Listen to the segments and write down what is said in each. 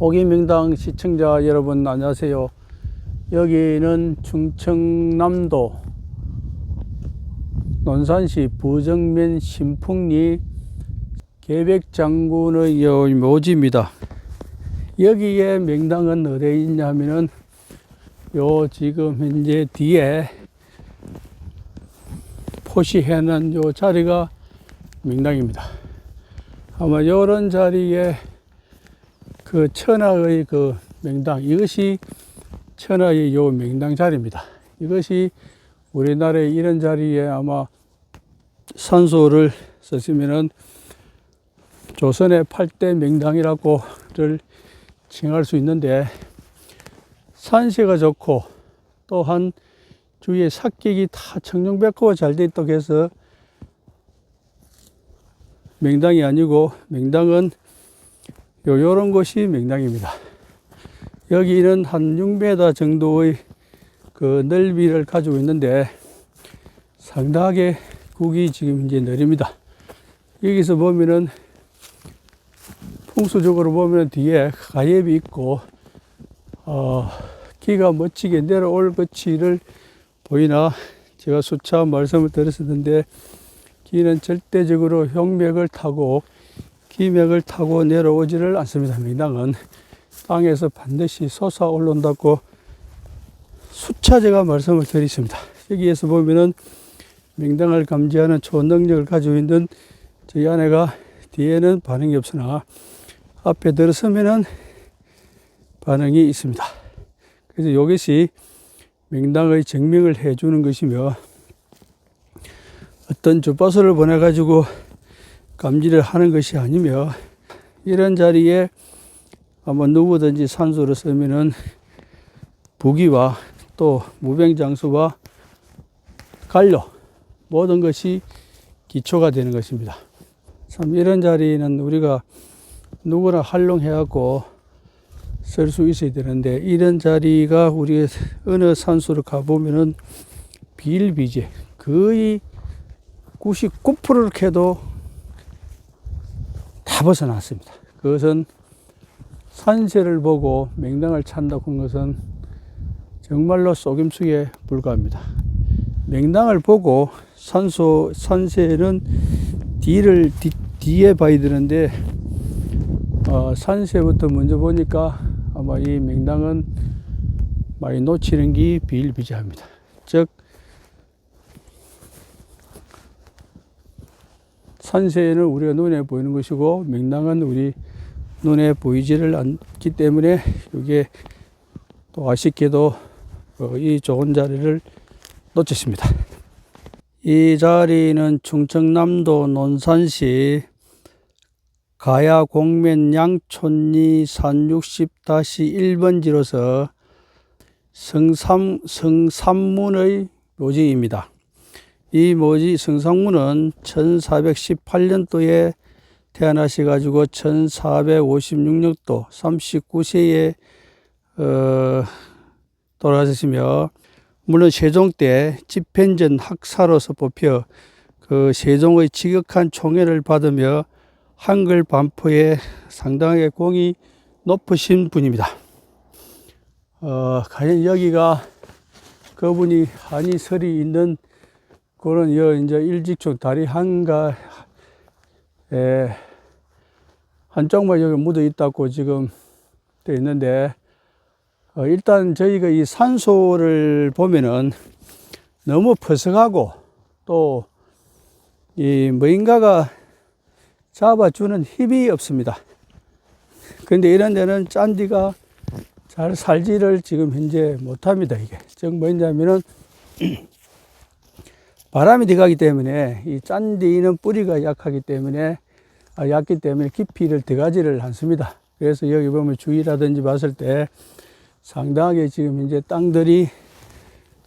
오기명당 시청자 여러분 안녕하세요. 여기는 충청남도 논산시 부정면 신풍리 계백장군의 요 묘지입니다. 여기에 명당은 어디에 있냐면은 요 지금 현재 뒤에 포시해 놓은 요 자리가 명당입니다. 아마 요런 자리에 그 천하의 그 명당 이것이 천하의 요 명당 자리입니다. 이것이 우리나라의 이런 자리에 아마 산소를 썼으면은 조선의 8대 명당이라고를 칭할 수 있는데 산세가 좋고 또한 주위에 삭객이 다 청정백호가 잘 돼 있다고 해서 명당이 아니고 명당은 요, 요런 곳이 명당입니다. 여기는 한 6m 정도의 그 넓이를 가지고 있는데 상당하게 국이 지금 이제 느립니다. 여기서 보면은 풍수적으로 보면 뒤에 가엽이 있고 어, 기가 멋지게 내려올 것치를 보이나 제가 수차 말씀을 드렸었는데 기는 절대적으로 흉맥을 타고 기맥을 타고 내려오지를 않습니다. 명당은 땅에서 반드시 솟아 올라온다고 수차 제가 말씀을 드렸습니다. 여기에서 보면은 명당을 감지하는 초능력을 가지고 있는 저희 아내가 뒤에는 반응이 없으나 앞에 들어서면은 반응이 있습니다. 그래서 이것이 명당의 증명을 해주는 것이며 어떤 주파수를 보내가지고 감지를 하는 것이 아니며 이런 자리에 아마 누구든지 산소를 쓰면은 부기와 또 무병장수와 관료 모든 것이 기초가 되는 것입니다. 참 이런 자리는 우리가 누구나 활용해갖고 쓸 수 있어야 되는데 이런 자리가 우리 어느 산소를 가보면은 비일비재 거의 99%를 캐도 다 벗어났습니다. 그것은 산세를 보고 맹당을 찬다고 한 것은 정말로 속임수에 불과합니다. 맹당을 보고 산소 산세는 뒤를 뒤, 뒤에 봐야 되는데 어, 산세부터 먼저 보니까 아마 이 맹당은 많이 놓치는 게 비일비재합니다. 즉 산세는 우리가 눈에 보이는 것이고 명당은 우리 눈에 보이지를 않기 때문에 이게 또 아쉽게도 어, 이 좋은 자리를 놓쳤습니다. 이 자리는 충청남도 논산시 가야 공면 양촌리 산 60-1번지로서 성삼, 성삼문의 묘지입니다. 이 묘지 성삼문은 1418년도에 태어나셔가지고 1456년도 39세에 어, 돌아가셨으며 물론 세종 때 집현전 학사로서 뽑혀 그 세종의 지극한 총애를 받으며 한글 반포에 상당하게 공이 높으신 분입니다. 어, 과연 여기가 그분이 한이설이 있는 그런 여 이제 일직촌 다리 한가 에 한쪽만 여기 묻어 있다고 지금 돼 있는데 어, 일단 저희가 이 산소를 보면은 너무 퍼석하고 또이 뭐인가가 잡아주는 힘이 없습니다. 그런데 이런 데는 짠디가 잘 살지를 지금 현재 못합니다. 이게 즉 뭐냐면은 바람이 들어가기 때문에 이 짠디는 뿌리가 약하기 때문에 아, 얕기 때문에 깊이를 들어가지를 않습니다. 그래서 여기 보면 주위라든지 봤을 때 상당하게 지금 이제 땅들이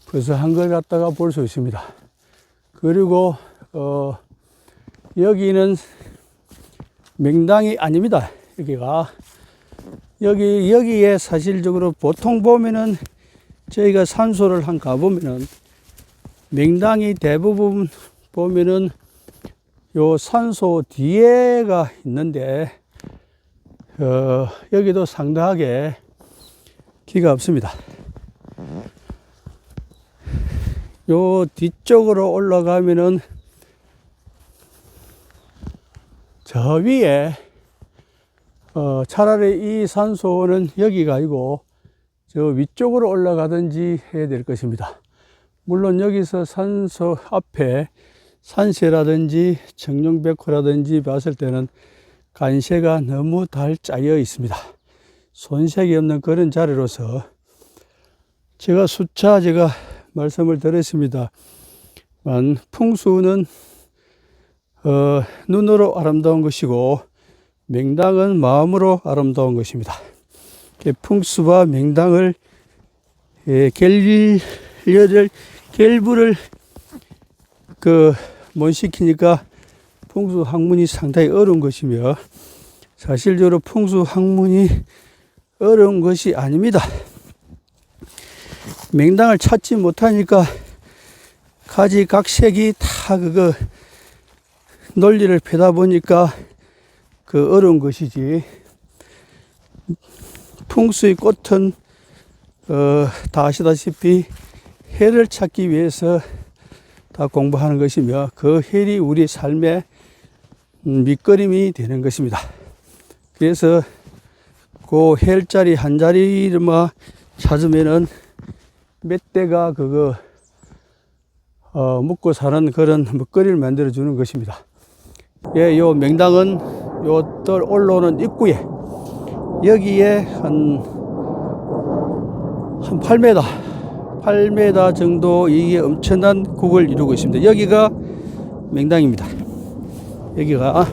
버섯한 걸 갖다가 볼 수 있습니다. 그리고 어 여기는 명당이 아닙니다. 여기가 여기 여기에 사실적으로 보통 보면은 저희가 산소를 한 가보면은 명당이 대부분 보면은 요 산소 뒤에가 있는데 어, 여기도 상당하게 기가 없습니다. 요 뒤쪽으로 올라가면은 저 위에 어, 차라리 이 산소는 여기가 아니고 저 위쪽으로 올라가든지 해야 될 것입니다. 물론 여기서 산소 앞에 산세라든지 청룡백호라든지 봤을 때는 간세가 너무 달 짜여 있습니다. 손색이 없는 그런 자리로서 제가 수차 제가 말씀을 드렸습니다만 풍수는 어, 눈으로 아름다운 것이고 맹당은 마음으로 아름다운 것입니다. 풍수와 맹당을 예, 갤 려를 갤부를 그 못 시키니까 풍수 학문이 상당히 어려운 것이며 사실적으로 풍수 학문이 어려운 것이 아닙니다. 맹당을 찾지 못하니까 가지 각색이 다 그거 논리를 펴다 보니까 그 어려운 것이지 풍수의 꽃은 어, 다 아시다시피 해를 찾기 위해서 다 공부하는 것이며 그 헬이 우리 삶의 음, 밑거림이 되는 것입니다. 그래서 그 헬자리 한 자리만 찾으면은 몇 대가 그거 어, 먹고 사는 그런 먹거리를 만들어 주는 것입니다. 예, 요 명당은 요떨 올라오는 입구에 여기에 한, 한 8m, 8m 정도 이게 엄청난 국을 이루고 있습니다. 여기가 명당입니다. 여기가,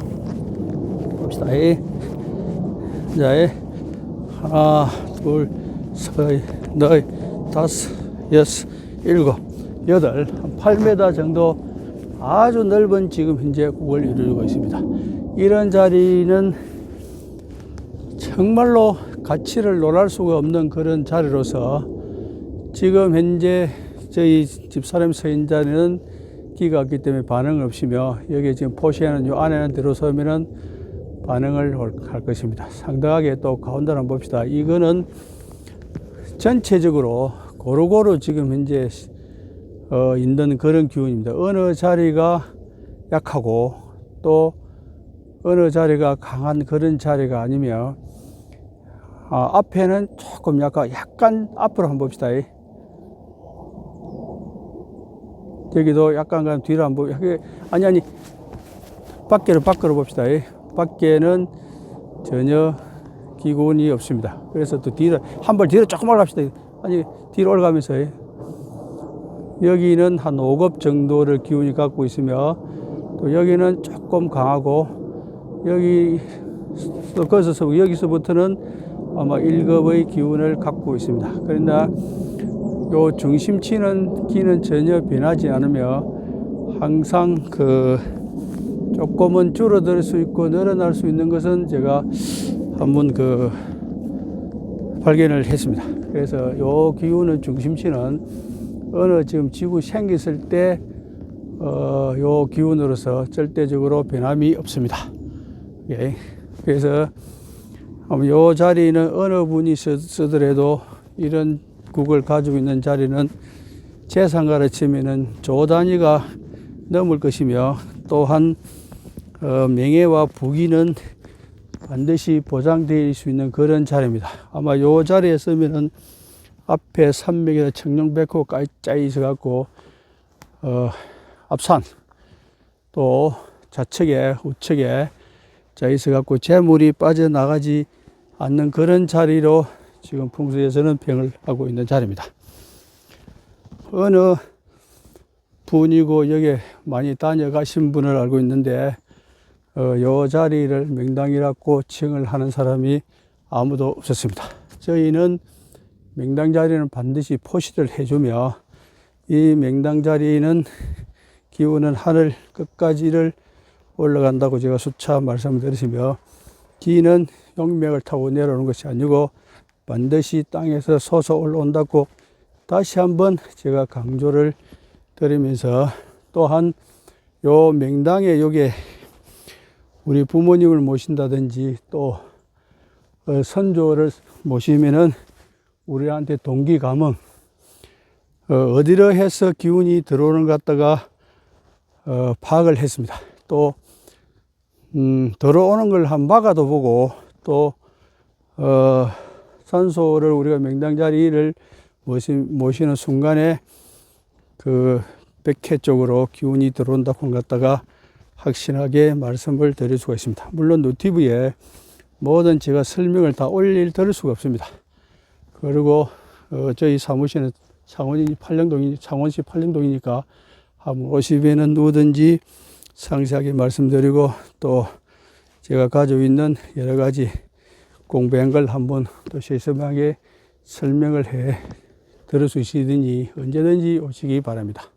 봅시다. 예. 자, 예. 하나, 둘, 셋, 넷, 다섯, 여섯, 일곱, 여덟, 한 8m 정도 아주 넓은 지금 현재 국을 이루고 있습니다. 이런 자리는 정말로 가치를 논할 수가 없는 그런 자리로서 지금 현재 저희 집사람 서인 자리는 기가 없기 때문에 반응 없이며 여기 지금 포시에는 요 안에는 들어서면은 반응을 할 것입니다. 상당하게 또 가운데를 한번 봅시다. 이거는 전체적으로 고루고루 지금 현재 어, 있는 그런 기운입니다. 어느 자리가 약하고 또 어느 자리가 강한 그런 자리가 아니며 아, 앞에는 조금 약간 약간 앞으로 한번 봅시다. 여기도 약간 뒤로 한번 여기 아니 아니 밖에로 밖으로 봅시다. 밖에는 전혀 기운이 없습니다. 그래서 또 뒤로 한 발 뒤로 조금 올라갑시다. 아니 뒤로 올라가면서 여기는 한 5급 정도를 기운이 갖고 있으며 또 여기는 조금 강하고 여기 거기서 여기서부터는 아마 1급의 기운을 갖고 있습니다. 그러나 요 중심치는 기는 전혀 변하지 않으며 항상 그 조금은 줄어들 수 있고 늘어날 수 있는 것은 제가 한번 그 발견을 했습니다. 그래서 요 기운의 중심치는 어느 지금 지구 생겼을 때, 어, 요 기운으로서 절대적으로 변함이 없습니다. 예. 그래서, 요 자리는 어느 분이 쓰더라도 이런 국을 가지고 있는 자리는 재산가를 치면은 조 단위가 넘을 것이며 또한 어, 명예와 부귀는 반드시 보장될 수 있는 그런 자리입니다. 아마 요 자리에 서면은 앞에 산맥에다 청룡백호 짜여 있어 갖고 어, 앞산 또 좌측에 우측에 짜여 있어 갖고 재물이 빠져나가지 않는 그런 자리로 지금 풍수에서는 병을 하고 있는 자리입니다. 어느 분이고 여기 많이 다녀가신 분을 알고 있는데 어, 요 자리를 명당이라고 칭을 하는 사람이 아무도 없었습니다. 저희는 맹당 자리는 반드시 포시를 해주며 이 맹당 자리는 기운은 하늘 끝까지를 올라간다고 제가 수차 말씀드리시며 기는 용맥을 타고 내려오는 것이 아니고 반드시 땅에서 솟아 올라온다고 다시 한번 제가 강조를 드리면서 또한 요 맹당에 요게 우리 부모님을 모신다든지 또 어, 선조를 모시면은 우리한테 동기 감흥, 어, 어디로 해서 기운이 들어오는 것 같다가 어, 파악을 했습니다. 또 음, 들어오는 걸 한 막아도 보고 또 어, 산소를 우리가 명당 자리를 모시, 모시는 순간에 그 백회 쪽으로 기운이 들어온다고 같다가 확신하게 말씀을 드릴 수가 있습니다. 물론 노티브에 모든 제가 설명을 다 올릴 드릴 수가 없습니다. 그리고 어, 저희 사무실은 창원이 팔령동이 창원시 팔령동이니까 한번 오시면은 누구든지 상세하게 말씀드리고 또 제가 가지고 있는 여러 가지 공부한 걸 한번 또 세심하게 설명을 해 들을 수 있으니 언제든지 오시기 바랍니다.